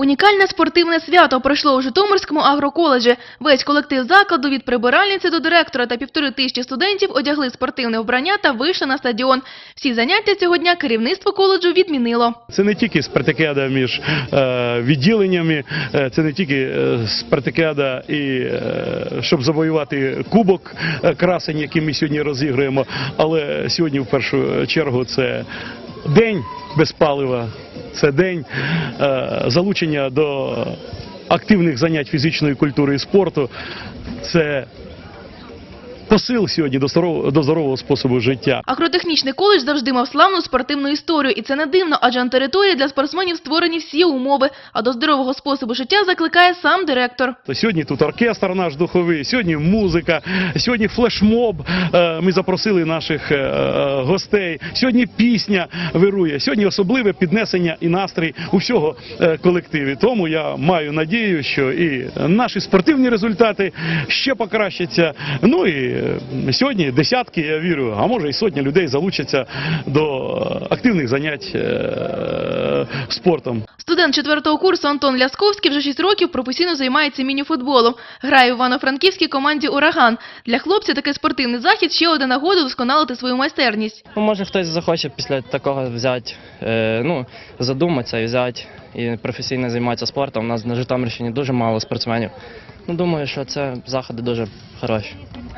Унікальне спортивне свято пройшло у Житомирському агроколеджі. Весь колектив закладу від прибиральниці до директора та півтори тисячі студентів одягли спортивне вбрання та вийшли на стадіон. Всі заняття цього дня керівництво коледжу відмінило. Це не тільки спартакіада між е, відділеннями, е, це не тільки е, спартакіада і щоб завоювати кубок красень, який ми сьогодні розігруємо. Але сьогодні в першу чергу це день без палива, це день е, залучення до активних занять фізичної культури і спорту. Це посил сьогодні до здорового, до здорового способу життя. Агротехнічний коледж завжди мав славну спортивну історію, і це не дивно, адже на території для спортсменів створені всі умови. А до здорового способу життя закликає сам директор. То Сьогодні тут оркестр наш духовий, сьогодні музика, сьогодні флешмоб. е, Ми запросили наших е, е, гостей. Сьогодні пісня вирує. Сьогодні особливе піднесення і настрій у всього колективі. Тому я маю надію, що і наші спортивні результати ще покращаться. Ну і сьогодні десятки, я вірю, а може і сотні людей залучаться до е, активних занять е, спортом. Студент четвертого курсу Антон Лясковський вже 6 років професійно займається мініфутболом. Грає в Івано-Франківській команді «Ураган». Для хлопця такий спортивний захід ще одна нагода досконалити свою майстерність. Ну, може хтось захоче після такого взяти, е, ну, задуматися і взяти і професійно займатися спортом. У нас на Житомирщині дуже мало спортсменів. Ну, думаю, що це заходи дуже хороші.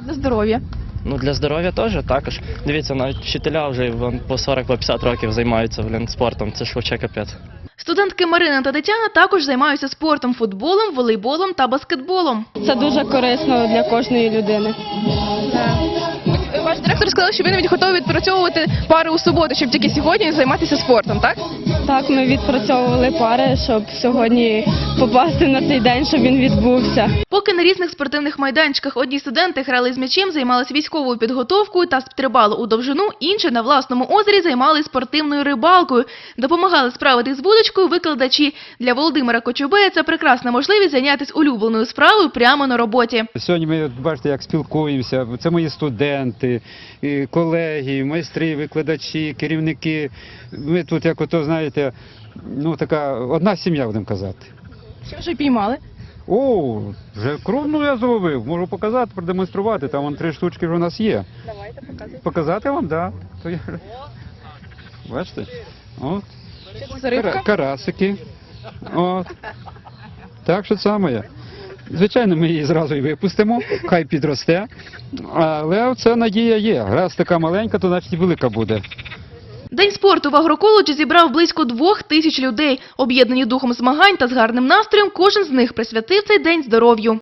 Для здоров'я. Ну, для здоров'я теж також. Дивіться, навіть вчителя вже по 40-50 років займаються блін, спортом. Це ж вообще капець. Студентки Марина та Тетяна також займаються спортом, футболом, волейболом та баскетболом. Це дуже корисно для кожної людини. Ваш директор сказав, що ви навіть готові відпрацьовувати пари у суботу, щоб тільки сьогодні займатися спортом, так? Так, ми відпрацьовували пари, щоб сьогодні попасти на цей день, щоб він відбувся. Поки на різних спортивних майданчиках одні студенти грали з м'ячем, займалися військовою підготовкою та стрибали у довжину, інші на власному озері займалися спортивною рибалкою. Допомагали справитись з вудочкою викладачі. Для Володимира Кочубея це прекрасна можливість зайнятися улюбленою справою прямо на роботі. Сьогодні ми бачите, як спілкуємося. Це мої студенти, колеги, майстри, викладачі, керівники. Ми тут, як ото знаєте, ну така одна сім'я, будемо казати. Що вже піймали? О, вже кровну я зловив. Можу показати, продемонструвати. Там вон три штучки вже у нас є. Давайте показуйте. Показати вам, так. Да. Я... Бачите? От. Що це Кара- рибка? Карасики. От. Так що моє. Звичайно, ми її зразу і випустимо, хай підросте. Але це надія є. Раз така маленька, то значить і велика буде. День спорту в агроколеджі зібрав близько двох тисяч людей. Об'єднані духом змагань та з гарним настроєм, кожен з них присвятив цей день здоров'ю.